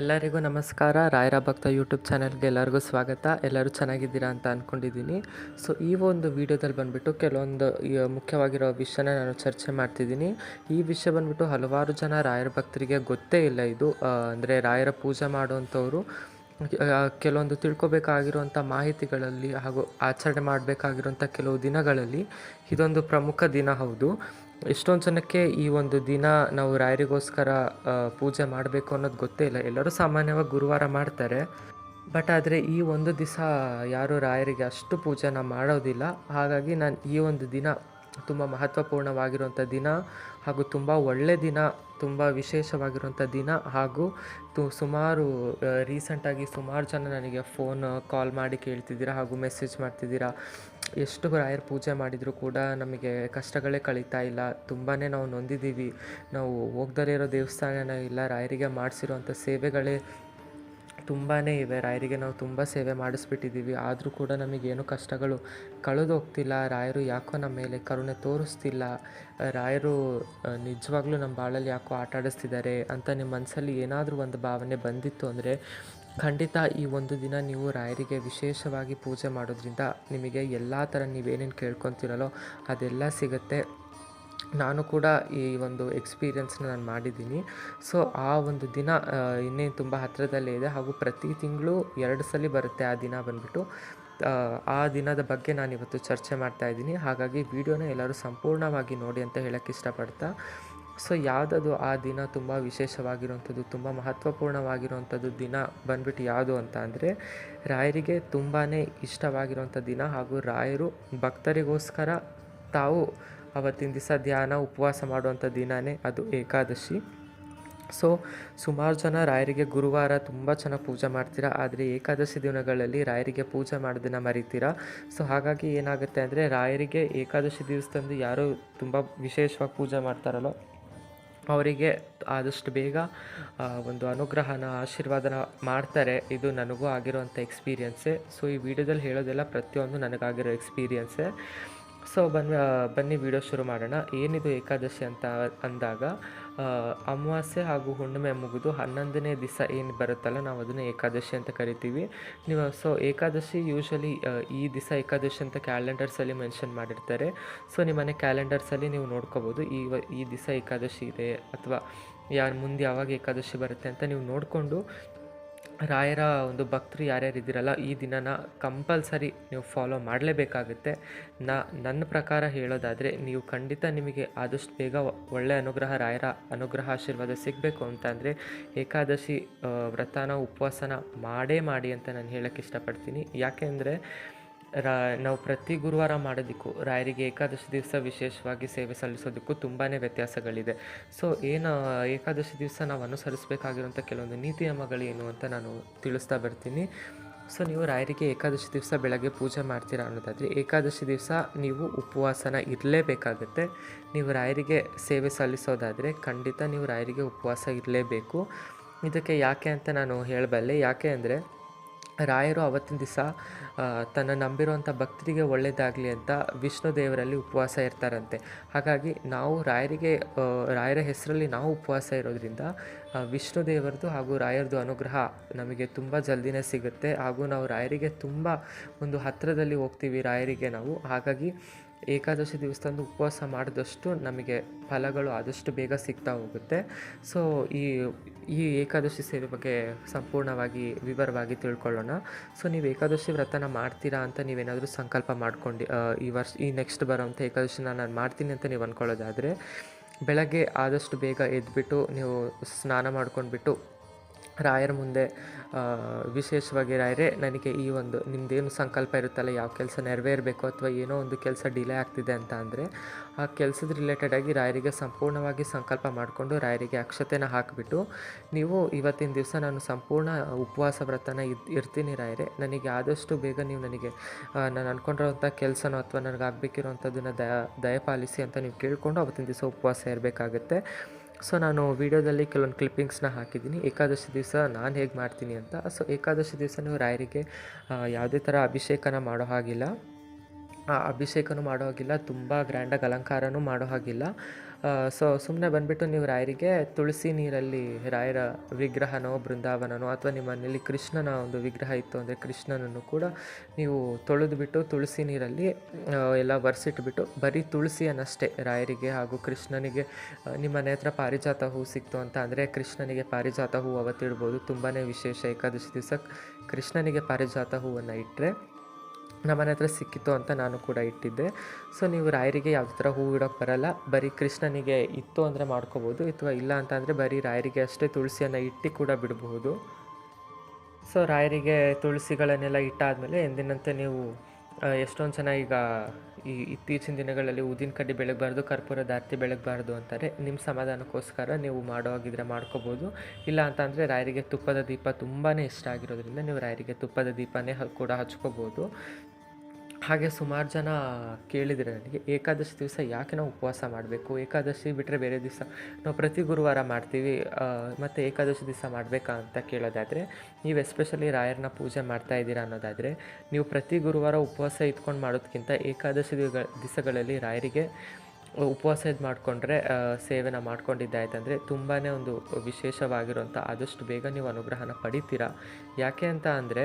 ಎಲ್ಲರಿಗೂ ನಮಸ್ಕಾರ. ರಾಯರ ಭಕ್ತ ಯೂಟ್ಯೂಬ್ ಚಾನಲ್ಗೆ ಎಲ್ಲರಿಗೂ ಸ್ವಾಗತ. ಎಲ್ಲರೂ ಚೆನ್ನಾಗಿದ್ದೀರಾ ಅಂತ ಅಂದ್ಕೊಂಡಿದ್ದೀನಿ ಸೊ, ಈ ಒಂದು ವಿಡಿಯೋದಲ್ಲಿ ಬಂದುಬಿಟ್ಟು ಕೆಲವೊಂದು ಮುಖ್ಯವಾಗಿರೋ ವಿಷಯನ ನಾನು ಚರ್ಚೆ ಮಾಡ್ತಿದ್ದೀನಿ. ಈ ವಿಷಯ ಬಂದುಬಿಟ್ಟು ಹಲವಾರು ಜನ ರಾಯರ ಭಕ್ತರಿಗೆ ಗೊತ್ತೇ ಇಲ್ಲ ಇದು. ಅಂದರೆ ರಾಯರ ಪೂಜೆ ಮಾಡುವಂಥವ್ರು ಕೆಲವೊಂದು ತಿಳ್ಕೊಬೇಕಾಗಿರುವಂಥ ಮಾಹಿತಿಗಳಲ್ಲಿ ಹಾಗೂ ಆಚರಣೆ ಮಾಡಬೇಕಾಗಿರುವಂಥ ಕೆಲವು ದಿನಗಳಲ್ಲಿ ಇದೊಂದು ಪ್ರಮುಖ ದಿನ ಹೌದು. ಎಷ್ಟೊಂದು ಜನಕ್ಕೆ ಈ ಒಂದು ದಿನ ನಾವು ರಾಯರಿಗೋಸ್ಕರ ಪೂಜೆ ಮಾಡಬೇಕು ಅನ್ನೋದು ಗೊತ್ತೇ ಇಲ್ಲ. ಎಲ್ಲರೂ ಸಾಮಾನ್ಯವಾಗಿ ಗುರುವಾರ ಮಾಡ್ತಾರೆ. ಬಟ್ ಆದರೆ ಈ ಒಂದು ದಿವಸ ಯಾರು ರಾಯರಿಗೆ ಅಷ್ಟು ಪೂಜೆನ ಮಾಡೋದಿಲ್ಲ. ಹಾಗಾಗಿ ನಾನು ಈ ಒಂದು ದಿನ ತುಂಬ ಮಹತ್ವಪೂರ್ಣವಾಗಿರುವಂಥ ದಿನ ಹಾಗೂ ತುಂಬ ಒಳ್ಳೆಯ ದಿನ, ತುಂಬ ವಿಶೇಷವಾಗಿರುವಂಥ ದಿನ ಹಾಗೂ ತು ಸುಮಾರು ರೀಸೆಂಟಾಗಿ ಸುಮಾರು ಜನ ನನಗೆ ಫೋನ್, ಕಾಲ್ ಮಾಡಿ ಕೇಳ್ತಿದ್ದೀರಾ ಹಾಗೂ ಮೆಸೇಜ್ ಮಾಡ್ತಿದ್ದೀರಾ. ಎಷ್ಟು ರಾಯರ ಪೂಜೆ ಮಾಡಿದರೂ ಕೂಡ ನಮಗೆ ಕಷ್ಟಗಳೇ ಕಳೀತಾ ಇಲ್ಲ. ತುಂಬಾ ನಾವು ನೊಂದಿದ್ದೀವಿ. ನಾವು ಹೋಗ್ದಲೇ ಇರೋ ದೇವಸ್ಥಾನನೇ ಇಲ್ಲ, ರಾಯರಿಗೆ ಮಾಡಿಸಿರೋಂಥ ಸೇವೆಗಳೇ ತುಂಬಾ ಇವೆ. ರಾಯರಿಗೆ ನಾವು ತುಂಬ ಸೇವೆ ಮಾಡಿಸ್ಬಿಟ್ಟಿದ್ದೀವಿ. ಆದರೂ ಕೂಡ ನಮಗೇನು ಕಷ್ಟಗಳು ಕಳೆದು ಹೋಗ್ತಿಲ್ಲ ರಾಯರು ಯಾಕೋ ನಮ್ಮ ಮೇಲೆ ಕರುಣೆ ತೋರಿಸ್ತಿಲ್ಲ. ರಾಯರು ನಿಜವಾಗ್ಲೂ ನಮ್ಮ ಬಾಳಲ್ಲಿ ಯಾಕೋ ಆಟಾಡಿಸ್ತಿದ್ದಾರೆ ಅಂತ ನಿಮ್ಮ ಮನಸ್ಸಲ್ಲಿ ಏನಾದರೂ ಒಂದು ಭಾವನೆ ಬಂದಿತ್ತು ಅಂದರೆ ಖಂಡಿತ ಈ ಒಂದು ದಿನ ನೀವು ರಾಯರಿಗೆ ವಿಶೇಷವಾಗಿ ಪೂಜೆ ಮಾಡೋದ್ರಿಂದ ನಿಮಗೆ ಎಲ್ಲ ಥರ ನೀವೇನೇನು ಕೇಳ್ಕೊತಿರಲ್ಲೋ ಅದೆಲ್ಲ ಸಿಗುತ್ತೆ. ನಾನು ಕೂಡ ಈ ಒಂದು ಎಕ್ಸ್ಪೀರಿಯನ್ಸ್ನ ನಾನು ಮಾಡಿದ್ದೀನಿ. ಸೊ ಆ ಒಂದು ದಿನ ಇನ್ನೇನು ತುಂಬ ಹತ್ತಿರದಲ್ಲೇ ಇದೆ ಹಾಗೂ ಪ್ರತಿ ತಿಂಗಳು ಎರಡು ಸಲ ಬರುತ್ತೆ ಆ ದಿನ ಬಂದುಬಿಟ್ಟು. ಆ, ಆ ದಿನದ ಬಗ್ಗೆ ನಾನು ಇವತ್ತು ಚರ್ಚೆ ಮಾಡ್ತಾ ಇದ್ದೀನಿ. ಹಾಗಾಗಿ ವಿಡಿಯೋನ ಎಲ್ಲರೂ ಸಂಪೂರ್ಣವಾಗಿ ನೋಡಿ ಅಂತ ಹೇಳೋಕ್ಕೆ ಇಷ್ಟಪಡ್ತಾ. ಸೊ ಯಾವುದದು ಆ ದಿನ ತುಂಬ ವಿಶೇಷವಾಗಿರುವಂಥದ್ದು, ತುಂಬ ಮಹತ್ವಪೂರ್ಣವಾಗಿರುವಂಥದ್ದು ದಿನ ಬಂದ್ಬಿಟ್ಟು ಯಾವುದು ಅಂತ ಅಂದರೆ, ರಾಯರಿಗೆ ತುಂಬಾ ಇಷ್ಟವಾಗಿರುವಂಥ ದಿನ ಹಾಗೂ ರಾಯರು ಭಕ್ತರಿಗೋಸ್ಕರ ತಾವು ಅವತ್ತಿನ ದಿವಸ ಧ್ಯಾನ, ಉಪವಾಸ ಮಾಡುವಂಥ ದಿನವೇ ಅದು ಏಕಾದಶಿ. ಸೊ ಸುಮಾರು ಜನ ರಾಯರಿಗೆ ಗುರುವಾರ ತುಂಬ ಚೆನ್ನಾಗಿ ಪೂಜೆ ಮಾಡ್ತೀರಾ, ಆದರೆ ಏಕಾದಶಿ ದಿನಗಳಲ್ಲಿ ರಾಯರಿಗೆ ಪೂಜೆ ಮಾಡೋದನ್ನು ಮರಿತೀರಾ? ಸೊ ಹಾಗಾಗಿ ಏನಾಗುತ್ತೆ ಅಂದರೆ, ರಾಯರಿಗೆ ಏಕಾದಶಿ ದಿವಸದಂದು ಯಾರು ತುಂಬ ವಿಶೇಷವಾಗಿ ಪೂಜೆ ಮಾಡ್ತಾರಲ್ಲೋ ಅವರಿಗೆ ಆದಷ್ಟು ಬೇಗ ಒಂದು ಅನುಗ್ರಹನ, ಆಶೀರ್ವಾದನ ಮಾಡ್ತಾರೆ. ಇದು ನನಗೂ ಆಗಿರೋವಂಥ ಎಕ್ಸ್ಪೀರಿಯೆನ್ಸೇ ಸೊ ಈ ವಿಡಿಯೋದಲ್ಲಿ ಹೇಳೋದೆಲ್ಲ ಪ್ರತಿಯೊಂದು ನನಗಾಗಿರೋ ಎಕ್ಸ್ಪೀರಿಯನ್ಸೇ ಸೊ ಬನ್ನಿ ಬನ್ನಿ ವಿಡಿಯೋ ಶುರು ಮಾಡೋಣ. ಏನಿದು ಏಕಾದಶಿ ಅಂತ ಅಂದಾಗ ಅಮಾವಾಸ್ಯೆ ಹಾಗೂ ಹುಣ್ಣಿಮೆ ಮುಗಿದು ಹನ್ನೊಂದನೇ ದಿವಸ ಏನು ಬರುತ್ತಲ್ಲ, ನಾವು ಅದನ್ನು ಏಕಾದಶಿ ಅಂತ ಕರಿತೀವಿ. ನೀವು ಸೊ ಏಕಾದಶಿ ಯೂಶ್ವಲಿ ಈ ದಿವಸ ಏಕಾದಶಿ ಅಂತ ಕ್ಯಾಲೆಂಡರ್ಸಲ್ಲಿ ಮೆನ್ಷನ್ ಮಾಡಿರ್ತಾರೆ. ಸೊ ನಿಮ್ಮನೆ ಕ್ಯಾಲೆಂಡರ್ಸಲ್ಲಿ ನೀವು ನೋಡ್ಕೋಬೋದು, ಈ ಈ ದಿವಸ ಏಕಾದಶಿ ಇದೆ, ಅಥವಾ ಯಾರು ಮುಂದೆ ಯಾವಾಗ ಏಕಾದಶಿ ಬರುತ್ತೆ ಅಂತ ನೀವು ನೋಡಿಕೊಂಡು ರಾಯರ ಒಂದು ಭಕ್ತರು ಯಾರ್ಯಾರು ಇದ್ದೀರಲ್ಲ, ಈ ದಿನನ ಕಂಪಲ್ಸರಿ ನೀವು ಫಾಲೋ ಮಾಡಲೇಬೇಕಾಗುತ್ತೆ. ನಾ, ನನ್ನ ಪ್ರಕಾರ ಹೇಳೋದಾದರೆ, ನೀವು ಖಂಡಿತ ನಿಮಗೆ ಆದಷ್ಟು ಬೇಗ ಒಳ್ಳೆಯ ಅನುಗ್ರಹ, ರಾಯರ ಅನುಗ್ರಹ ಆಶೀರ್ವಾದ ಸಿಗಬೇಕು ಅಂತ ಅಂದರೆ, ಏಕಾದಶಿ ವ್ರತನ, ಉಪವಾಸನ ಮಾಡೇ ಮಾಡಿ ಅಂತ ನಾನು ಹೇಳೋಕ್ಕೆ ಇಷ್ಟಪಡ್ತೀನಿ. ಯಾಕೆಂದರೆ ರಾ, ನಾವು ಪ್ರತಿ ಗುರುವಾರ ಮಾಡೋದಕ್ಕೂ ರಾಯರಿಗೆ ಏಕಾದಶಿ ದಿವಸ ವಿಶೇಷವಾಗಿ ಸೇವೆ ಸಲ್ಲಿಸೋದಕ್ಕೂ ತುಂಬಾ ವ್ಯತ್ಯಾಸಗಳಿದೆ. ಸೊ, ಏನು ಏಕಾದಶಿ ದಿವಸ ನಾವು ಅನುಸರಿಸಬೇಕಾಗಿರುವಂಥ ಕೆಲವೊಂದು ನೀತಿ ಏನು ಅಂತ ನಾನು ತಿಳಿಸ್ತಾ ಬರ್ತೀನಿ. ಸೊ, ನೀವು ರಾಯರಿಗೆ ಏಕಾದಶಿ ದಿವಸ ಬೆಳಗ್ಗೆ ಪೂಜೆ ಮಾಡ್ತೀರಾ ಅನ್ನೋದಾದರೆ, ಏಕಾದಶಿ ದಿವಸ ನೀವು ಉಪವಾಸನ ಇರಲೇಬೇಕಾಗುತ್ತೆ. ನೀವು ರಾಯರಿಗೆ ಸೇವೆ ಸಲ್ಲಿಸೋದಾದರೆ ಖಂಡಿತ ನೀವು ರಾಯರಿಗೆ ಉಪವಾಸ ಇರಲೇಬೇಕು. ಇದಕ್ಕೆ ಯಾಕೆ ಅಂತ ನಾನು ಹೇಳಬಲ್ಲೆ, ಯಾಕೆ ಅಂದರೆ ರಾಯರು ಅವತ್ತಿನ ದಿವಸ ತನ್ನ ನಂಬಿರುವಂಥ ಭಕ್ತರಿಗೆ ಒಳ್ಳೆಯದಾಗಲಿ ಅಂತ ವಿಷ್ಣು ದೇವರಲ್ಲಿ ಉಪವಾಸ ಇರ್ತಾರಂತೆ. ಹಾಗಾಗಿ ನಾವು ರಾಯರಿಗೆ ರಾಯರ ಹೆಸರಲ್ಲಿ ನಾವು ಉಪವಾಸ ಇರೋದ್ರಿಂದ ವಿಷ್ಣು ದೇವರದು ಹಾಗೂ ರಾಯರದು ಅನುಗ್ರಹ ನಮಗೆ ತುಂಬ ಜಲ್ದಿನೇ ಸಿಗುತ್ತೆ ಹಾಗೂ ನಾವು ರಾಯರಿಗೆ ತುಂಬ ಒಂದು ಹತ್ತಿರದಲ್ಲಿ ಹೋಗ್ತೀವಿ ರಾಯರಿಗೆ ನಾವು. ಹಾಗಾಗಿ ಏಕಾದಶಿ ದಿವಸದಂದು ಉಪವಾಸ ಮಾಡಿದಷ್ಟು ನಮಗೆ ಫಲಗಳು ಆದಷ್ಟು ಬೇಗ ಸಿಗ್ತಾ ಹೋಗುತ್ತೆ. ಸೊ ಈ ಈ ಏಕಾದಶಿ ಸೇವೆ ಬಗ್ಗೆ ಸಂಪೂರ್ಣವಾಗಿ ವಿವರವಾಗಿ ತಿಳ್ಕೊಳ್ಳೋಣ. ಸೊ ನೀವು ಏಕಾದಶಿ ವ್ರತನ ಮಾಡ್ತೀರಾ ಅಂತ ನೀವೇನಾದರೂ ಸಂಕಲ್ಪ ಮಾಡ್ಕೊಂಡು ಈ ವರ್ಷ, ಈ ನೆಕ್ಸ್ಟ್ ಬರೋವಂಥ ಏಕಾದಶಿನ ನಾನು ಮಾಡ್ತೀನಿ ಅಂತ ನೀವು ಅಂದ್ಕೊಳ್ಳೋದಾದರೆ ಬೆಳಗ್ಗೆ ಆದಷ್ಟು ಬೇಗ ಎದ್ಬಿಟ್ಟು ನೀವು ಸ್ನಾನ ಮಾಡ್ಕೊಂಡ್ಬಿಟ್ಟು ರಾಯರ ಮುಂದೆ ವಿಶೇಷವಾಗಿ ರಾಯರೇ, ನನಗೆ ಈ ಒಂದು ನಿಮ್ಮದೇನು ಸಂಕಲ್ಪ ಇರುತ್ತಲ್ಲ, ಯಾವ ಕೆಲಸ ನೆರವೇರಬೇಕು ಅಥವಾ ಏನೋ ಒಂದು ಕೆಲಸ ಡಿಲೇ ಆಗ್ತಿದೆ ಅಂತ ಅಂದರೆ, ಆ ಕೆಲಸದ ರಿಲೇಟೆಡಾಗಿ ರಾಯರಿಗೆ ಸಂಪೂರ್ಣವಾಗಿ ಸಂಕಲ್ಪ ಮಾಡಿಕೊಂಡು ರಾಯರಿಗೆ ಅಕ್ಷತೆನ ಹಾಕಿಬಿಟ್ಟು, ನೀವು ಇವತ್ತಿನ ದಿವಸ ನಾನು ಸಂಪೂರ್ಣ ಉಪವಾಸ ವ್ರತನ ಇರ್ತೀನಿ ರಾಯರೇ. ನನಗೆ ಆದಷ್ಟು ಬೇಗ ನೀವು ನನಗೆ ನಾನು ಅಂದ್ಕೊಂಡಿರೋಂಥ ಕೆಲಸನೋ ಅಥವಾ ನನಗೆ ಆಗಬೇಕಿರೋವಂಥದ್ದನ್ನು ದಯ, ದಯಪಾಲಿಸಿ ಅಂತ ನೀವು ಕೇಳಿಕೊಂಡು ಅವತ್ತಿನ ದಿವಸ ಉಪವಾಸ ಇರಬೇಕಾಗುತ್ತೆ. ಸೊ ನಾನು ವೀಡಿಯೋದಲ್ಲಿ ಕೆಲವೊಂದು ಕ್ಲಿಪ್ಪಿಂಗ್ಸ್ನ ಹಾಕಿದ್ದೀನಿ. ಏಕಾದಶಿ ದಿವಸ ನಾನು ಹೇಗೆ ಮಾಡ್ತೀನಿ ಅಂತ. ಸೊ ಏಕಾದಶಿ ದಿವಸ ನೀವು ರಾಯರಿಗೆ ಯಾವುದೇ ಥರ ಅಭಿಷೇಕನ ಮಾಡೋ ಹಾಗಿಲ್ಲ. ಆ, ಅಭಿಷೇಕನೂ ಮಾಡೋ ಹಾಗಿಲ್ಲ. ತುಂಬ ಗ್ರ್ಯಾಂಡಾಗಿ ಅಲಂಕಾರನೂ ಮಾಡೋ ಹಾಗಿಲ್ಲ. ಸೊ ಸುಮ್ಮನೆ ಬಂದುಬಿಟ್ಟು ನೀವು ರಾಯರಿಗೆ ತುಳಸಿ ನೀರಲ್ಲಿ ರಾಯರ ವಿಗ್ರಹನೋ, ಬೃಂದಾವನನೋ ಅಥವಾ ನಿಮ್ಮ ಮನೆಯಲ್ಲಿ ಕೃಷ್ಣನ ಒಂದು ವಿಗ್ರಹ ಇತ್ತು ಅಂದರೆ ಕೃಷ್ಣನನ್ನು ಕೂಡ ನೀವು ತೊಳೆದುಬಿಟ್ಟು ತುಳಸಿ ನೀರಲ್ಲಿ ಎಲ್ಲ ಒರೆಸಿಟ್ಬಿಟ್ಟು ಬರೀ ತುಳಸಿಯನ್ನಷ್ಟೇ ರಾಯರಿಗೆ ಹಾಗೂ ಕೃಷ್ಣನಿಗೆ ನಿಮ್ಮ ಮನೆ ಹತ್ರ ಪಾರಿಜಾತ ಹೂ ಸಿಕ್ತು ಅಂತ ಅಂದರೆ ಕೃಷ್ಣನಿಗೆ ಪಾರಿಜಾತ ಹೂ ಅವತ್ತಿಡ್ಬೋದು. ತುಂಬಾ ವಿಶೇಷ ಏಕಾದಶಿ ದಿವಸ ಕೃಷ್ಣನಿಗೆ ಪಾರಿಜಾತ ಹೂವನ್ನು ಇಟ್ಟರೆ ನಮ್ಮನೆ ಹತ್ರ ಸಿಕ್ಕಿತ್ತು ಅಂತ ನಾನು ಕೂಡ ಇಟ್ಟಿದ್ದೆ. ಸೊ ನೀವು ರಾಯರಿಗೆ ಯಾವುದೇ ಥರ ಹೂವು ಇಡೋಕ್ಕೆ ಬರಲ್ಲ. ಬರೀ ಕೃಷ್ಣನಿಗೆ ಇತ್ತು ಅಂದರೆ ಮಾಡ್ಕೋಬೋದು, ಅಥವಾ ಇಲ್ಲ ಅಂತ ಅಂದರೆ ಬರೀ ರಾಯರಿಗೆ ಅಷ್ಟೇ ತುಳಸಿಯನ್ನು ಇಟ್ಟು ಕೂಡ ಬಿಡಬಹುದು. ಸೊ ರಾಯರಿಗೆ ತುಳಸಿಗಳನ್ನೆಲ್ಲ ಇಟ್ಟಾದಮೇಲೆ ಎಂದಿನಂತೆ ನೀವು ಎಷ್ಟೊಂದು ಜನ ಈಗ ಈ ಇತ್ತೀಚಿನ ದಿನಗಳಲ್ಲಿ ಊದಿನ ಕಡ್ಡಿ ಬೆಳಗಬಾರ್ದು ಕರ್ಪೂರದ ಆರತಿ ಬೆಳಗಬಾರ್ದು ಅಂತಾರೆ. ನಿಮ್ಮ ಸಮಾಧಾನಕ್ಕೋಸ್ಕರ ನೀವು ಮಾಡೋ ಹಾಗಿದ್ರೆ ಮಾಡ್ಕೋಬೋದು. ಇಲ್ಲ ಅಂತಂದರೆ ರಾಯರಿಗೆ ತುಪ್ಪದ ದೀಪ ತುಂಬಾ ಇಷ್ಟ ಆಗಿರೋದ್ರಿಂದ ನೀವು ರಾಯರಿಗೆ ತುಪ್ಪದ ದೀಪನೇ ಕೂಡ ಹಚ್ಕೋಬೋದು. ಹಾಗೆ ಸುಮಾರು ಜನ ಕೇಳಿದರೆ ನನಗೆ, ಏಕಾದಶಿ ದಿವಸ ಯಾಕೆ ನಾವು ಉಪವಾಸ ಮಾಡಬೇಕು? ಏಕಾದಶಿ ಬಿಟ್ಟರೆ ಬೇರೆ ದಿವಸ ನಾವು ಪ್ರತಿ ಗುರುವಾರ ಮಾಡ್ತೀವಿ. ಮತ್ತು ಏಕಾದಶಿ ದಿವಸ ಮಾಡಬೇಕಾ ಅಂತ ಕೇಳೋದಾದರೆ, ನೀವು ಎಸ್ಪೆಷಲಿ ರಾಯರನ್ನ ಪೂಜೆ ಮಾಡ್ತಾ ಇದ್ದೀರಾ ಅನ್ನೋದಾದರೆ, ನೀವು ಪ್ರತಿ ಗುರುವಾರ ಉಪವಾಸ ಇದ್ಕೊಂಡು ಮಾಡೋದಕ್ಕಿಂತ ಏಕಾದಶಿ ದಿವಸಗಳಲ್ಲಿ ರಾಯರಿಗೆ ಉಪವಾಸ ಇದು ಮಾಡಿಕೊಂಡ್ರೆ ಸೇವೆನ ಮಾಡ್ಕೊಂಡಿದ್ದಾಯ್ತಂದರೆ ತುಂಬಾ ಒಂದು ವಿಶೇಷವಾಗಿರುವಂಥ ಆದಷ್ಟು ಬೇಗ ನೀವು ಅನುಗ್ರಹನ ಪಡಿತೀರಾ? ಯಾಕೆ ಅಂತ ಅಂದರೆ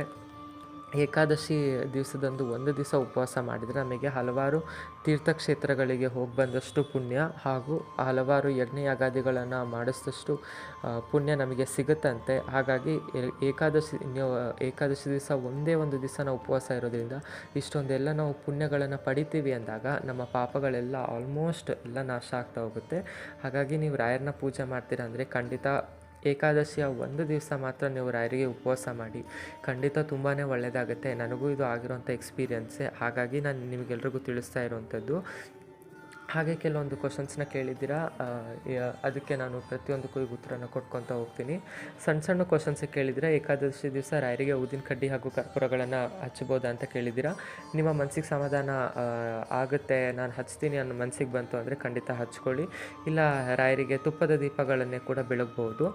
ಏಕಾದಶಿ ದಿವಸದಂದು ಒಂದು ದಿವಸ ಉಪವಾಸ ಮಾಡಿದರೆ ನಮಗೆ ಹಲವಾರು ತೀರ್ಥಕ್ಷೇತ್ರಗಳಿಗೆ ಹೋಗಿ ಬಂದಷ್ಟು ಪುಣ್ಯ ಹಾಗೂ ಹಲವಾರು ಯಜ್ಞಯಾಗಾದಿಗಳನ್ನು ಮಾಡಿಸಿದಷ್ಟು ಪುಣ್ಯ ನಮಗೆ ಸಿಗುತ್ತಂತೆ. ಹಾಗಾಗಿ ಏಕಾದಶಿ ಏಕಾದಶಿ ದಿವಸ ಒಂದೇ ಒಂದು ದಿವಸ ಉಪವಾಸ ಇರೋದ್ರಿಂದ ಇಷ್ಟೊಂದೆಲ್ಲ ನಾವು ಪುಣ್ಯಗಳನ್ನು ಪಡಿತೀವಿ ಅಂದಾಗ ನಮ್ಮ ಪಾಪಗಳೆಲ್ಲ ಆಲ್ಮೋಸ್ಟ್ ಎಲ್ಲ ನಾಶ ಆಗ್ತಾ ಹೋಗುತ್ತೆ. ಹಾಗಾಗಿ ನೀವು ರಾಯರನ್ನ ಪೂಜೆ ಮಾಡ್ತೀರಾ ಅಂದರೆ ಖಂಡಿತ ಏಕಾದಶಿಯ ಒಂದು ದಿವಸ ಮಾತ್ರ ನೀವು ರಾಯರಿಗೆ ಉಪವಾಸ ಮಾಡಿ, ಖಂಡಿತ ತುಂಬಾ ಒಳ್ಳೆಯದಾಗುತ್ತೆ ನನಗೂ ಇದು ಆಗಿರೋಂಥ ಎಕ್ಸ್ಪೀರಿಯನ್ಸೇ ಹಾಗಾಗಿ ನಾನು ನಿಮಗೆಲ್ರಿಗೂ ತಿಳಿಸ್ತಾ ಇರೋವಂಥದ್ದು ಹಾಗೆ ಕೆಲವೊಂದು ಕ್ವಶನ್ಸ್ನ ಕೇಳಿದ್ದೀರಾ? ಅದಕ್ಕೆ ನಾನು ಪ್ರತಿಯೊಂದಕ್ಕೂ ಈಗ ಉತ್ತರನ ಕೊಟ್ಕೊತಾ ಹೋಗ್ತೀನಿ. ಸಣ್ಣ ಸಣ್ಣ ಕ್ವಶನ್ಸ್ ಕೇಳಿದರೆ ಏಕಾದಶಿ ದಿವಸ ರಾಯರಿಗೆ ಊದಿನ ಕಡ್ಡಿ ಹಾಗೂ ಕರ್ಪೂರಗಳನ್ನು ಹಚ್ಬೋದಾ ಅಂತ ಕೇಳಿದ್ದೀರಾ? ನಿಮ್ಮ ಮನಸ್ಸಿಗೆ ಸಮಾಧಾನ ಆಗುತ್ತೆ, ನಾನು ಹಚ್ತೀನಿ ಅನ್ನೋ ಮನಸ್ಸಿಗೆ ಬಂತು ಅಂದರೆ ಖಂಡಿತ ಹಚ್ಕೊಳ್ಳಿ. ಇಲ್ಲ, ರಾಯರಿಗೆ ತುಪ್ಪದ ದೀಪಗಳನ್ನೇ ಕೂಡ ಬೆಳಗ್ಬೋದು.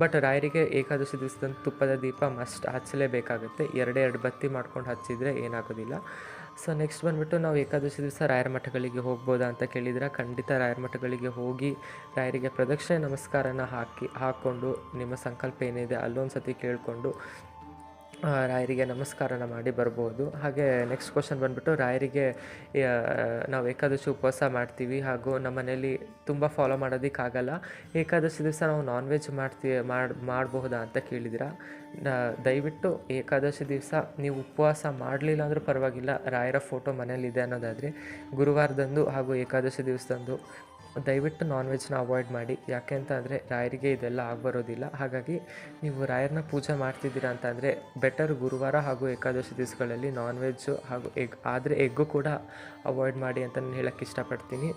ಬಟ್ ರಾಯರಿಗೆ ಏಕಾದಶಿ ದಿವಸದಂದು ತುಪ್ಪದ ದೀಪ ಮಸ್ಟ್ ಹಚ್ಚಲೇಬೇಕಾಗುತ್ತೆ. ಎರಡೇ ಎರಡು ಬತ್ತಿ ಮಾಡ್ಕೊಂಡು ಹಚ್ಚಿದರೆ ಏನಾಗೋದಿಲ್ಲ. ಸೊ ನೆಕ್ಸ್ಟ್ ಬಂದುಬಿಟ್ಟು ನಾವು ಏಕಾದಶಿ ದಿವಸ ರಾಯರ ಮಠಗಳಿಗೆ ಹೋಗ್ಬೋದಾ ಅಂತ ಕೇಳಿದರೆ ಖಂಡಿತ ರಾಯರ ಮಠಗಳಿಗೆ ಹೋಗಿ ರಾಯರಿಗೆ ಪ್ರದಕ್ಷಿಣೆ ನಮಸ್ಕಾರನ ಹಾಕಿ ಹಾಕ್ಕೊಂಡು ನಿಮ್ಮ ಸಂಕಲ್ಪ ಏನಿದೆ ಅಲ್ಲೊಂದು ಸತಿ ಕೇಳಿಕೊಂಡು ರಾಯರಿಗೆ ನಮಸ್ಕಾರನ ಮಾಡಿ ಬರ್ಬೋದು. ಹಾಗೆ ನೆಕ್ಸ್ಟ್ ಕ್ವಶನ್ ಬಂದುಬಿಟ್ಟು ರಾಯರಿಗೆ ನಾವು ಏಕಾದಶಿ ಉಪವಾಸ ಮಾಡ್ತೀವಿ ಹಾಗೂ ನಮ್ಮ ಮನೇಲಿ ತುಂಬ ಫಾಲೋ ಮಾಡೋದಕ್ಕಾಗಲ್ಲ. ಏಕಾದಶಿ ದಿವಸ ನಾವು ನಾನ್ ವೆಜ್ ಮಾಡ್ತೀವಿ ಮಾಡಿ, ಮಾಡಬಹುದಾ ಅಂತ ಕೇಳಿದ್ರ ದಯವಿಟ್ಟು ಏಕಾದಶಿ ದಿವಸ ನೀವು ಉಪವಾಸ ಮಾಡಲಿಲ್ಲ ಅಂದರೂ ಪರವಾಗಿಲ್ಲ. ರಾಯರ ಫೋಟೋ ಮನೇಲಿದೆ ಅನ್ನೋದಾದರೆ ಗುರುವಾರದಂದು ಹಾಗೂ ಏಕಾದಶಿ ದಿವಸದಂದು ದಯವಿಟ್ಟು ನಾನ್ ವೆಜ್ನ ಅವಾಯ್ಡ್ ಮಾಡಿ. ಯಾಕೆ ಅಂತ ಅಂದರೆ ರಾಯರಿಗೆ ಇದೆಲ್ಲ ಆಗ್ಬರೋದಿಲ್ಲ. ಹಾಗಾಗಿ ನೀವು ರಾಯರನ್ನ ಪೂಜೆ ಮಾಡ್ತಿದ್ದೀರಾ ಅಂತ ಅಂದರೆ ಬೆಟರ್ ಗುರುವಾರ ಹಾಗೂ ಏಕಾದಶಿ ದಿವಸಗಳಲ್ಲಿ ನಾನ್ ವೆಜ್ಜು ಹಾಗೂ ಎಗ್ ಆದರೆ ಎಗ್ಗು ಕೂಡ ಅವಾಯ್ಡ್ ಮಾಡಿ ಅಂತ ನಾನು ಹೇಳೋಕ್ಕೆ ಇಷ್ಟಪಡ್ತೀನಿ.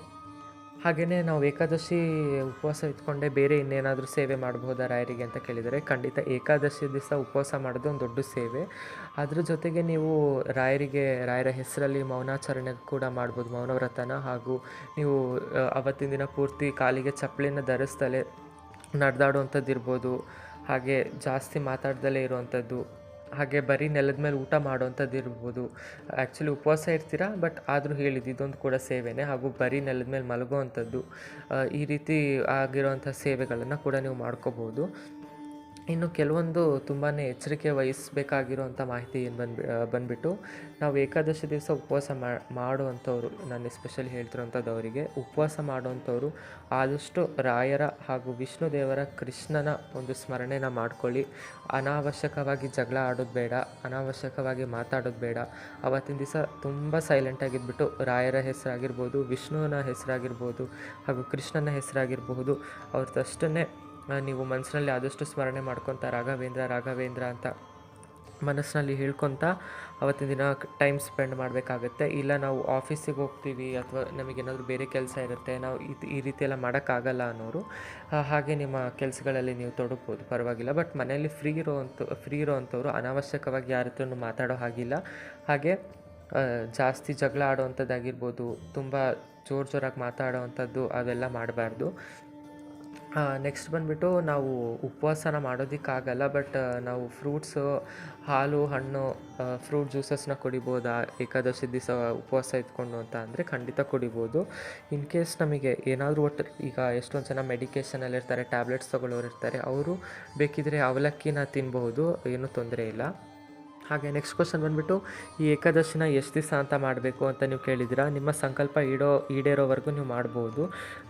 ಹಾಗೆಯೇ ನಾವು ಏಕಾದಶಿ ಉಪವಾಸ ಇಟ್ಕೊಂಡೆ ಬೇರೆ ಇನ್ನೇನಾದರೂ ಸೇವೆ ಮಾಡಬಹುದಾ ರಾಯರಿಗೆ ಅಂತ ಕೇಳಿದರೆ ಖಂಡಿತ ಏಕಾದಶಿ ದಿವಸ ಉಪವಾಸ ಮಾಡೋದು ಒಂದು ದೊಡ್ಡ ಸೇವೆ. ಅದರ ಜೊತೆಗೆ ನೀವು ರಾಯರಿಗೆ, ರಾಯರ ಹೆಸರಲ್ಲಿ ಮೌನಾಚರಣೆ ಕೂಡ ಮಾಡ್ಬೋದು, ಮೌನವ್ರತನ. ಹಾಗೂ ನೀವು ಅವತ್ತಿನ ದಿನ ಪೂರ್ತಿ ಕಾಲಿಗೆ ಚಪ್ಪಲಿನ ಧರಿಸ್ದಲೇ ನಡೆದಾಡುವಂಥದ್ದು ಇರ್ಬೋದು ಹಾಗೆ ಜಾಸ್ತಿ ಮಾತಾಡ್ದಲೇ ಇರುವಂಥದ್ದು. ಹಾಗೆ ಬರೀ ನೆಲದ ಮೇಲೆ ಊಟ ಮಾಡೋವಂಥದ್ದು ಇರ್ಬೋದು. ಆ್ಯಕ್ಚುಲಿ ಉಪವಾಸ ಇರ್ತೀರಾ? ಬಟ್ ಆದರೂ ಹೇಳಿದ್ದು ಇದೊಂದು ಕೂಡ ಸೇವೆನೇ. ಹಾಗೂ ಬರೀ ನೆಲದ ಮೇಲೆ ಮಲಗುವಂಥದ್ದು ಈ ರೀತಿ ಆಗಿರೋವಂಥ ಸೇವೆಗಳನ್ನು ಕೂಡ ನೀವು ಮಾಡ್ಕೋಬೋದು. ಇನ್ನು ಕೆಲವೊಂದು ತುಂಬಾ ಎಚ್ಚರಿಕೆ ವಹಿಸಬೇಕಾಗಿರುವಂಥ ಮಾಹಿತಿ ಏನು ಬಂದು ಬಂದುಬಿಟ್ಟು ನಾವು ಏಕಾದಶಿ ದಿವಸ ಉಪವಾಸ ಮಾಡುವಂಥವ್ರು, ನಾನು ಎಸ್ಪೆಷಲಿ ಹೇಳ್ತಿರೋಂಥದ್ದು ಅವರಿಗೆ ಉಪವಾಸ ಮಾಡುವಂಥವ್ರು ಆದಷ್ಟು ರಾಯರ ಹಾಗೂ ವಿಷ್ಣು ದೇವರ ಕೃಷ್ಣನ ಒಂದು ಸ್ಮರಣೆನ ಮಾಡ್ಕೊಳ್ಳಿ. ಅನಾವಶ್ಯಕವಾಗಿ ಜಗಳ ಆಡೋದು ಬೇಡ, ಅನಾವಶ್ಯಕವಾಗಿ ಮಾತಾಡೋದು ಬೇಡ. ಅವತ್ತಿನ ದಿವಸ ತುಂಬ ಸೈಲೆಂಟಾಗಿದ್ಬಿಟ್ಟು ರಾಯರ ಹೆಸರಾಗಿರ್ಬೋದು, ವಿಷ್ಣುವಿನ ಹೆಸರಾಗಿರ್ಬೋದು ಹಾಗೂ ಕೃಷ್ಣನ ಹೆಸರಾಗಿರಬಹುದು. ಅವ್ರದ್ದಷ್ಟನ್ನೇ ನೀವು ಮನಸ್ಸಿನಲ್ಲಿ ಆದಷ್ಟು ಸ್ಮರಣೆ ಮಾಡ್ಕೊತ ರಾಘವೇಂದ್ರ ರಾಘವೇಂದ್ರ ಅಂತ ಮನಸ್ಸಿನಲ್ಲಿ ಹೇಳ್ಕೊತ ಅವತ್ತಿನ ದಿನ ಟೈಮ್ ಸ್ಪೆಂಡ್ ಮಾಡಬೇಕಾಗತ್ತೆ. ಇಲ್ಲ ನಾವು ಆಫೀಸಿಗೆ ಹೋಗ್ತೀವಿ ಅಥವಾ ನಮಗೇನಾದರೂ ಬೇರೆ ಕೆಲಸ ಇರುತ್ತೆ, ನಾವು ಇದು ಈ ರೀತಿ ಎಲ್ಲ ಮಾಡೋಕ್ಕಾಗಲ್ಲ ಅನ್ನೋರು ಹಾಗೆ ನಿಮ್ಮ ಕೆಲಸಗಳಲ್ಲಿ ನೀವು ತೊಡಗ್ಬೋದು. ಪರವಾಗಿಲ್ಲ. ಬಟ್ ಮನೆಯಲ್ಲಿ ಫ್ರೀ ಇರೋವಂಥ ಫ್ರೀ ಇರೋವಂಥವ್ರು ಅನಾವಶ್ಯಕವಾಗಿ ಯಾರ ಹತ್ರನೂ ಮಾತಾಡೋ ಹಾಗಿಲ್ಲ. ಹಾಗೆ ಜಾಸ್ತಿ ಜಗಳ ಆಡೋವಂಥದ್ದಾಗಿರ್ಬೋದು ತುಂಬ ಜೋರು ಜೋರಾಗಿ ಮಾತಾಡೋವಂಥದ್ದು ಅವೆಲ್ಲ ಮಾಡಬಾರ್ದು. ನೆಕ್ಸ್ಟ್ ಬಂದುಬಿಟ್ಟು ನಾವು ಉಪವಾಸನ ಮಾಡೋದಕ್ಕಾಗಲ್ಲ ಬಟ್ ನಾವು ಫ್ರೂಟ್ಸು ಹಾಲು, ಹಣ್ಣು ಫ್ರೂಟ್ ಜ್ಯೂಸಸ್ನ ಕುಡಿಬೋದಾ? ಏಕಾದಶಿ ದಿವಸ ಉಪವಾಸ ಇದ್ಕೊಂಡು ಅಂತ ಅಂದರೆ ಖಂಡಿತ ಕುಡಿಬೋದು. ಇನ್ ಕೇಸ್ ನಮಗೆ ಏನಾದರೂ ಒಟ್ಟು, ಈಗ ಎಷ್ಟೊಂದು ಜನ ಮೆಡಿಕೇಷನಲ್ಲಿ ಇರ್ತಾರೆ ಟ್ಯಾಬ್ಲೆಟ್ಸ್ ತೊಗೊಳ್ಳೋರು ಇರ್ತಾರೆ ಅವರು ಬೇಕಿದ್ರೆ ಅವಲಕ್ಕಿನ ತಿನ್ಬಹುದು, ಏನೂ ತೊಂದರೆ ಇಲ್ಲ. ಹಾಗೆ ನೆಕ್ಸ್ಟ್ ಕ್ವಶನ್ ಬಂದುಬಿಟ್ಟು, ಈ ಏಕಾದಶಿನ ಎಷ್ಟು ದಿವಸ ಅಂತ ಮಾಡಬೇಕು ಅಂತ ನೀವು ಕೇಳಿದಿರಾ ನಿಮ್ಮ ಸಂಕಲ್ಪ ಈಡೋ ಈಡೇರೋವರೆಗೂ ನೀವು ಮಾಡ್ಬೋದು.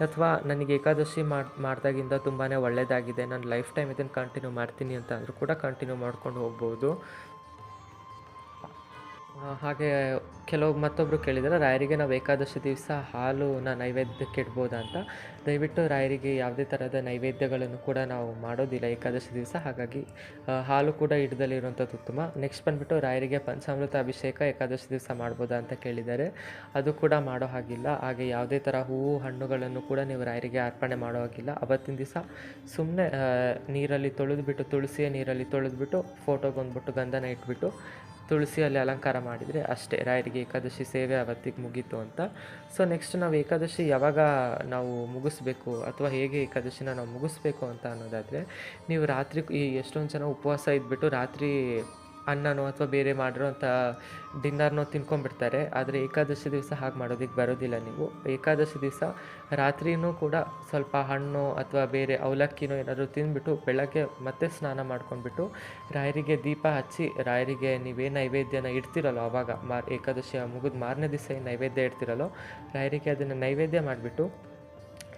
ಅಥವಾ ನನಗೆ ಏಕಾದಶಿ ಮಾಡಿ, ಮಾಡಿದಾಗಿಂದ ತುಂಬಾ ಒಳ್ಳೆಯದಾಗಿದೆ ನಾನು ಲೈಫ್ ಟೈಮ್ ಇದನ್ನು ಕಂಟಿನ್ಯೂ ಮಾಡ್ತೀನಿ ಅಂತ ಅಂದರೂ ಕೂಡ ಕಂಟಿನ್ಯೂ ಮಾಡ್ಕೊಂಡು ಹೋಗ್ಬೋದು. ಹಾಗೆ ಕೆಲವು ಮತ್ತೊಬ್ಬರು ಕೇಳಿದರೆ, ರಾಯರಿಗೆ ನಾವು ಏಕಾದಶಿ ದಿವಸ ಹಾಲು ನೈವೇದ್ಯಕ್ಕೆ ಇಡ್ಬೋದಾ ಅಂತ. ದಯವಿಟ್ಟು ರಾಯರಿಗೆ ಯಾವುದೇ ಥರದ ನೈವೇದ್ಯಗಳನ್ನು ಕೂಡ ನಾವು ಮಾಡೋದಿಲ್ಲ ಏಕಾದಶಿ ದಿವಸ. ಹಾಗಾಗಿ ಹಾಲು ಕೂಡ ಹಿಡ್ದಲ್ಲಿರುವಂಥದ್ದು ಉತ್ತಮ. ನೆಕ್ಸ್ಟ್ ಬಂದುಬಿಟ್ಟು ರಾಯರಿಗೆ ಪಂಚಾಮೃತ ಅಭಿಷೇಕ ಏಕಾದಶಿ ದಿವಸ ಮಾಡ್ಬೋದಾ ಅಂತ ಕೇಳಿದ್ದಾರೆ ಅದು ಕೂಡ ಮಾಡೋ ಹಾಗಿಲ್ಲ. ಹಾಗೆ ಯಾವುದೇ ಥರ ಹೂವು, ಹಣ್ಣುಗಳನ್ನು ಕೂಡ ನೀವು ರಾಯರಿಗೆ ಅರ್ಪಣೆ ಮಾಡೋ ಹಾಗಿಲ್ಲ. ಅವತ್ತಿನ ದಿವಸ ಸುಮ್ಮನೆ ನೀರಲ್ಲಿ ತೊಳೆದುಬಿಟ್ಟು, ತುಳಸಿಯ ನೀರಲ್ಲಿ ತೊಳೆದುಬಿಟ್ಟು ಫೋಟೋಗೆ ಬಂದುಬಿಟ್ಟು ಗಂಧನ ಇಟ್ಬಿಟ್ಟು ತುಳಸಿಯಲ್ಲಿ ಅಲಂಕಾರ ಮಾಡಿದರೆ ಅಷ್ಟೇ. ರಾಯರಿಗೆ ಏಕಾದಶಿ ಸೇವೆ ಅವತ್ತಿಗೆ ಮುಗೀತು ಅಂತ. ಸೊ ನೆಕ್ಸ್ಟ್ ನಾವು ಏಕಾದಶಿ ಯಾವಾಗ ನಾವು ಮುಗಿಸ್ಬೇಕು ಅಥವಾ ಹೇಗೆ ಏಕಾದಶಿನ ನಾವು ಮುಗಿಸ್ಬೇಕು ಅಂತ ಅನ್ನೋದಾದರೆ, ನೀವು ರಾತ್ರಿ ಈ ಎಷ್ಟೊಂದು ಜನ ಉಪವಾಸ ಇದ್ಬಿಟ್ಟು ರಾತ್ರಿ ಅನ್ನನೋ ಅಥವಾ ಬೇರೆ ಮಾಡಿರೋಂಥ ಡಿನ್ನರ್ನೋ ತಿನ್ಕೊಂಡ್ಬಿಡ್ತಾರೆ. ಆದರೆ ಏಕಾದಶಿ ದಿವಸ ಹಾಗೆ ಮಾಡೋದಕ್ಕೆ ಬರೋದಿಲ್ಲ ನೀವು. ಏಕಾದಶಿ ದಿವಸ ರಾತ್ರಿನೂ ಕೂಡ ಸ್ವಲ್ಪ ಹಣ್ಣು ಅಥವಾ ಬೇರೆ ಅವಲಕ್ಕಿನೋ ಏನಾದರೂ ತಿಂದುಬಿಟ್ಟು ಬೆಳಗ್ಗೆ ಮತ್ತೆ ಸ್ನಾನ ಮಾಡ್ಕೊಂಡ್ಬಿಟ್ಟು ರಾಯರಿಗೆ ದೀಪ ಹಚ್ಚಿ ರಾಯರಿಗೆ ನೀವೇ ನೈವೇದ್ಯನ ಇಡ್ತಿರಲ್ಲೋ ಆವಾಗ ಮಾ ಏಕಾದಶಿ ಮುಗಿದ ಮಾರನೇ ದಿವಸ ಏನು ನೈವೇದ್ಯ ಇಡ್ತಿರಲ್ಲೋ ರಾಯರಿಗೆ ಅದನ್ನು ನೈವೇದ್ಯ ಮಾಡಿಬಿಟ್ಟು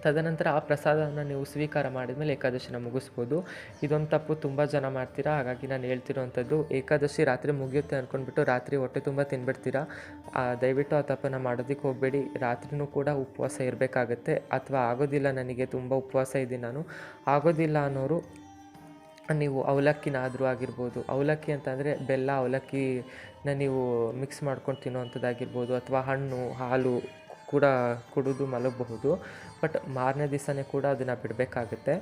ತದನಂತರ ಆ ಪ್ರಸಾದವನ್ನು ನೀವು ಸ್ವೀಕಾರ ಮಾಡಿದ್ಮೇಲೆ ಏಕಾದಶಿನ ಮುಗಿಸ್ಬೋದು. ಇದೊಂದು ತಪ್ಪು ತುಂಬ ಜನ ಮಾಡ್ತೀರಾ? ಹಾಗಾಗಿ ನಾನು ಹೇಳ್ತಿರೋವಂಥದ್ದು ಏಕಾದಶಿ ರಾತ್ರಿ ಮುಗಿಯುತ್ತೆ ಅಂದ್ಕೊಂಡ್ಬಿಟ್ಟು ರಾತ್ರಿ ಹೊಟ್ಟೆ ತುಂಬ ತಿನ್ಬಿಡ್ತೀರಾ? ದಯವಿಟ್ಟು ಆ ತಪ್ಪನ್ನು ಮಾಡೋದಕ್ಕೆ ಹೋಗಬೇಡಿ. ರಾತ್ರಿನೂ ಕೂಡ ಉಪವಾಸ ಇರಬೇಕಾಗತ್ತೆ. ಅಥವಾ ಆಗೋದಿಲ್ಲ ನನಗೆ, ತುಂಬ ಉಪವಾಸ ಇದ್ದೀನಿ ನಾನು. ಆಗೋದಿಲ್ಲ ಅನ್ನೋರು ನೀವು ಅವಲಕ್ಕಿನಾದರೂ ಆಗಿರ್ಬೋದು. ಅವಲಕ್ಕಿ ಅಂತಂದರೆ ಬೆಲ್ಲ, ಅವಲಕ್ಕಿನ ನೀವು ಮಿಕ್ಸ್ ಮಾಡ್ಕೊಂಡು ತಿನ್ನುವಂಥದ್ದಾಗಿರ್ಬೋದು. ಅಥವಾ ಹಣ್ಣು, ಹಾಲು ಕೂಡ ಕುಡಿದು ಮಲಗಬಹುದು. ಬಟ್ ಮಾರನೇ ದಿವಸನೇ ಕೂಡ ಅದನ್ನು ಬಿಡಬೇಕಾಗತ್ತೆ.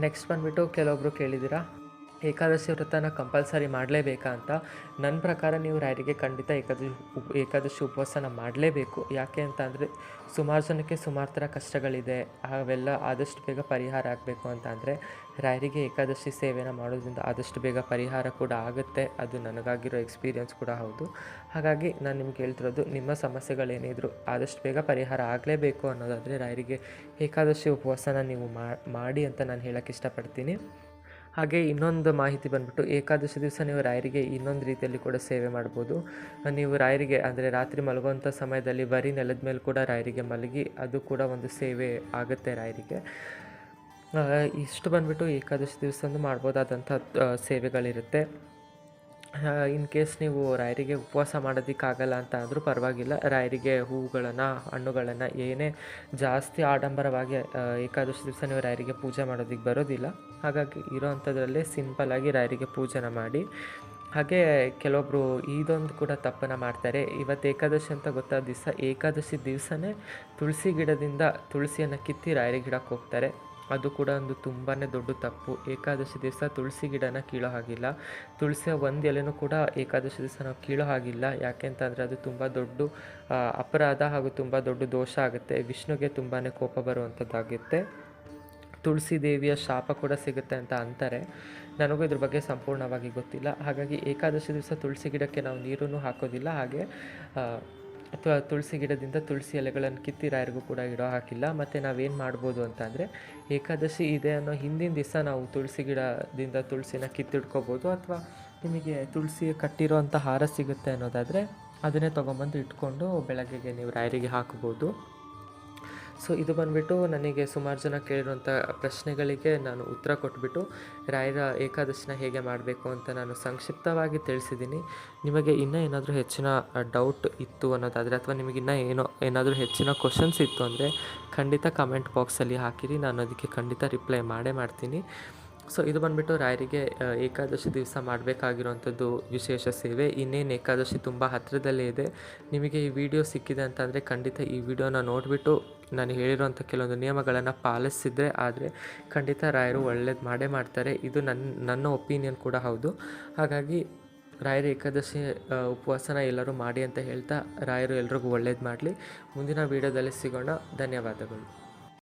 ನೆಕ್ಸ್ಟ್ ಬಂದುಬಿಟ್ಟು ಕೆಲವೊಬ್ಬರು ಕೇಳಿದ್ದೀರಾ? ಏಕಾದಶಿ ವ್ರತನ ಕಂಪಲ್ಸರಿ ಮಾಡಲೇಬೇಕಾ ಅಂತ ನನ್ನ ಪ್ರಕಾರ ನೀವು ರಾಯರಿಗೆ ಖಂಡಿತ ಏಕಾದಶಿ ಉಪ್, ಏಕಾದಶಿ ಉಪವಾಸನ ಮಾಡಲೇಬೇಕು. ಯಾಕೆ ಅಂತ ಅಂದರೆ ಸುಮಾರು ಜನಕ್ಕೆ ಸುಮಾರು ಥರ ಕಷ್ಟಗಳಿದೆ. ಅವೆಲ್ಲ ಆದಷ್ಟು ಬೇಗ ಪರಿಹಾರ ಆಗಬೇಕು ಅಂತ ಅಂದರೆ ರಾಯರಿಗೆ ಏಕಾದಶಿ ಸೇವೆನ ಮಾಡೋದ್ರಿಂದ ಆದಷ್ಟು ಬೇಗ ಪರಿಹಾರ ಕೂಡ ಆಗುತ್ತೆ. ಅದು ನನಗಾಗಿರೋ ಎಕ್ಸ್ಪೀರಿಯನ್ಸ್ ಕೂಡ ಹೌದು. ಹಾಗಾಗಿ ನಾನು ನಿಮ್ಗೆ ಹೇಳ್ತಿರೋದು ನಿಮ್ಮ ಸಮಸ್ಯೆಗಳೇನಿದ್ರು ಆದಷ್ಟು ಬೇಗ ಪರಿಹಾರ ಆಗಲೇಬೇಕು ಅನ್ನೋದಾದರೆ ರಾಯರಿಗೆ ಏಕಾದಶಿ ಉಪವಾಸನ ನೀವು ಮಾಡಿ ಅಂತ ನಾನು ಹೇಳೋಕ್ಕೆ ಇಷ್ಟಪಡ್ತೀನಿ. ಹಾಗೆ ಇನ್ನೊಂದು ಮಾಹಿತಿ ಬಂದ್ಬಿಟ್ಟು ಏಕಾದಶಿ ದಿವಸ ನೀವು ರಾಯರಿಗೆ ಇನ್ನೊಂದು ರೀತಿಯಲ್ಲಿ ಕೂಡ ಸೇವೆ ಮಾಡ್ಬೋದು. ನೀವು ರಾಯರಿಗೆ ಅಂದರೆ ರಾತ್ರಿ ಮಲಗುವಂಥ ಸಮಯದಲ್ಲಿ ಬರೀ ನೆಲದ ಮೇಲೆ ಕೂಡ ರಾಯರಿಗೆ ಮಲಗಿ ಅದು ಕೂಡ ಒಂದು ಸೇವೆ ಆಗುತ್ತೆ ರಾಯರಿಗೆ. ಇಷ್ಟು ಬಂದ್ಬಿಟ್ಟು ಏಕಾದಶಿ ದಿವಸ ಮಾಡ್ಬೋದಾದಂಥ ಸೇವೆಗಳಿರುತ್ತೆ. ಇನ್ ಕೇಸ್ ನೀವು ರಾಯರಿಗೆ ಉಪವಾಸ ಮಾಡೋದಕ್ಕಾಗಲ್ಲ ಅಂತ ಆದರೂ ಪರವಾಗಿಲ್ಲ. ರಾಯರಿಗೆ ಹೂವುಗಳನ್ನು ಹಣ್ಣುಗಳನ್ನು ಏನೇ ಜಾಸ್ತಿ ಆಡಂಬರವಾಗಿ ಏಕಾದಶಿ ದಿವಸ ನೀವು ರಾಯರಿಗೆ ಪೂಜೆ ಮಾಡೋದಕ್ಕೆ ಬರೋದಿಲ್ಲ. ಹಾಗಾಗಿ ಇರೋವಂಥದ್ರಲ್ಲೇ ಸಿಂಪಲ್ಲಾಗಿ ರಾಯರಿಗೆ ಪೂಜೆನ ಮಾಡಿ. ಹಾಗೆ ಕೆಲವೊಬ್ಬರು ಇದೊಂದು ಕೂಡ ತಪ್ಪನ್ನು ಮಾಡ್ತಾರೆ. ಇವತ್ತು ಏಕಾದಶಿ ಅಂತ ಗೊತ್ತಾದ ದಿವಸ ಏಕಾದಶಿ ದಿವಸನೇ ತುಳಸಿ ಗಿಡದಿಂದ ತುಳಸಿಯನ್ನು ಕಿತ್ತಿ ರಾಯರಿಗೆ ಗಿಡಕ್ಕೆ ಹೋಗ್ತಾರೆ. ಅದು ಕೂಡ ಒಂದು ತುಂಬಾ ದೊಡ್ಡ ತಪ್ಪು. ಏಕಾದಶಿ ದಿವಸ ತುಳಸಿ ಗಿಡನ ಕೀಳೋ ಹಾಗಿಲ್ಲ. ತುಳಸಿಯ ಒಂದು ಎಲೆನೂ ಕೂಡ ಏಕಾದಶಿ ದಿವಸ ನಾವು ಕೀಳೋ ಹಾಗಿಲ್ಲ. ಯಾಕೆ ಅಂತಂದರೆ ಅದು ತುಂಬ ದೊಡ್ಡ ಅಪರಾಧ ಹಾಗೂ ತುಂಬ ದೊಡ್ಡ ದೋಷ ಆಗುತ್ತೆ. ವಿಷ್ಣುಗೆ ತುಂಬಾ ಕೋಪ ಬರುವಂಥದ್ದಾಗುತ್ತೆ ತುಳಸಿ ದೇವಿಯ ಶಾಪ ಕೂಡ ಸಿಗುತ್ತೆ ಅಂತ ಅಂತಾರೆ. ನನಗೂ ಇದ್ರ ಬಗ್ಗೆ ಸಂಪೂರ್ಣವಾಗಿ ಗೊತ್ತಿಲ್ಲ. ಹಾಗಾಗಿ ಏಕಾದಶಿ ದಿವಸ ತುಳಸಿ ಗಿಡಕ್ಕೆ ನಾವು ನೀರನ್ನು ಹಾಕೋದಿಲ್ಲ. ಹಾಗೆ ಅಥವಾ ತುಳಸಿ ಗಿಡದಿಂದ ತುಳಸಿ ಎಲೆಗಳನ್ನು ಕಿತ್ತಿ ರಾಯರಿಗೂ ಕೂಡ ಇಡೋ ಹಾಕಿಲ್ಲ ಮತ್ತು ನಾವೇನು ಮಾಡ್ಬೋದು ಅಂತ ಅಂದರೆ ಏಕಾದಶಿ ಇದೆ ಅನ್ನೋ ಹಿಂದಿನ ದಿವಸ ನಾವು ತುಳಸಿ ಗಿಡದಿಂದ ತುಳಸಿನ ಕಿತ್ತಿಡ್ಕೋಬೋದು ಅಥವಾ ನಿಮಗೆ ತುಳಸಿ ಕಟ್ಟಿರೋವಂಥ ಹಾರ ಸಿಗುತ್ತೆ ಅನ್ನೋದಾದರೆ ಅದನ್ನೇ ತೊಗೊಂಬಂದು ಇಟ್ಕೊಂಡು ಬೆಳಗ್ಗೆಗೆ ನೀವು ರಾಯರಿಗೆ ಹಾಕ್ಬೋದು. ಸೊ ಇದು ಬಂದುಬಿಟ್ಟು ನನಗೆ ಸುಮಾರು ಜನ ಕೇಳಿರುವಂಥ ಪ್ರಶ್ನೆಗಳಿಗೆ ನಾನು ಉತ್ತರ ಕೊಟ್ಬಿಟ್ಟು, ರಾಯರ ಏಕಾದಶಿನ ಹೇಗೆ ಮಾಡಬೇಕು ಅಂತ ನಾನು ಸಂಕ್ಷಿಪ್ತವಾಗಿ ತಿಳಿಸಿದ್ದೀನಿ. ನಿಮಗೆ ಇನ್ನೂ ಏನಾದರೂ ಹೆಚ್ಚಿನ ಡೌಟ್ ಇತ್ತು ಅನ್ನೋದಾದರೆ, ಅಥವಾ ನಿಮಗೆ ಇನ್ನೂ ಏನೋ, ಏನಾದರೂ ಹೆಚ್ಚಿನ ಕ್ವಶನ್ಸ್ ಇತ್ತು ಅಂದರೆ, ಖಂಡಿತ ಕಮೆಂಟ್ ಬಾಕ್ಸಲ್ಲಿ ಹಾಕಿರಿ. ನಾನು ಅದಕ್ಕೆ ಖಂಡಿತ ರಿಪ್ಲೈ ಮಾಡೇ ಮಾಡ್ತೀನಿ. ಸೊ ಇದು ಬಂದುಬಿಟ್ಟು ರಾಯರಿಗೆ ಏಕಾದಶಿ ದಿವಸ ಮಾಡಬೇಕಾಗಿರುವಂಥದ್ದು ವಿಶೇಷ ಸೇವೆ. ಇನ್ನೇನು ಏಕಾದಶಿ ತುಂಬ ಹತ್ತಿರದಲ್ಲೇ ಇದೆ. ನಿಮಗೆ ಈ ವಿಡಿಯೋ ಸಿಕ್ಕಿದೆ ಅಂತಂದರೆ ಖಂಡಿತ ಈ ವಿಡಿಯೋನ ನೋಡಿಬಿಟ್ಟು ನಾನು ಹೇಳಿರುವಂಥ ಕೆಲವೊಂದು ನಿಯಮಗಳನ್ನು ಪಾಲಿಸಿದರೆ ಆದರೆ ಖಂಡಿತ ರಾಯರು ಒಳ್ಳೇದು ಮಾಡೇ ಮಾಡ್ತಾರೆ. ಇದು ನನ್ನ ನನ್ನ ಒಪಿನಿಯನ್ ಕೂಡ ಹೌದು. ಹಾಗಾಗಿ ರಾಯರ ಏಕಾದಶಿ ಉಪವಾಸನ ಎಲ್ಲರೂ ಮಾಡಿ ಅಂತ ಹೇಳ್ತಾ ರಾಯರು ಎಲ್ರಿಗೂ ಒಳ್ಳೇದು ಮಾಡಲಿ. ಮುಂದಿನ ವಿಡಿಯೋದಲ್ಲಿ ಸಿಗೋಣ. ಧನ್ಯವಾದಗಳು.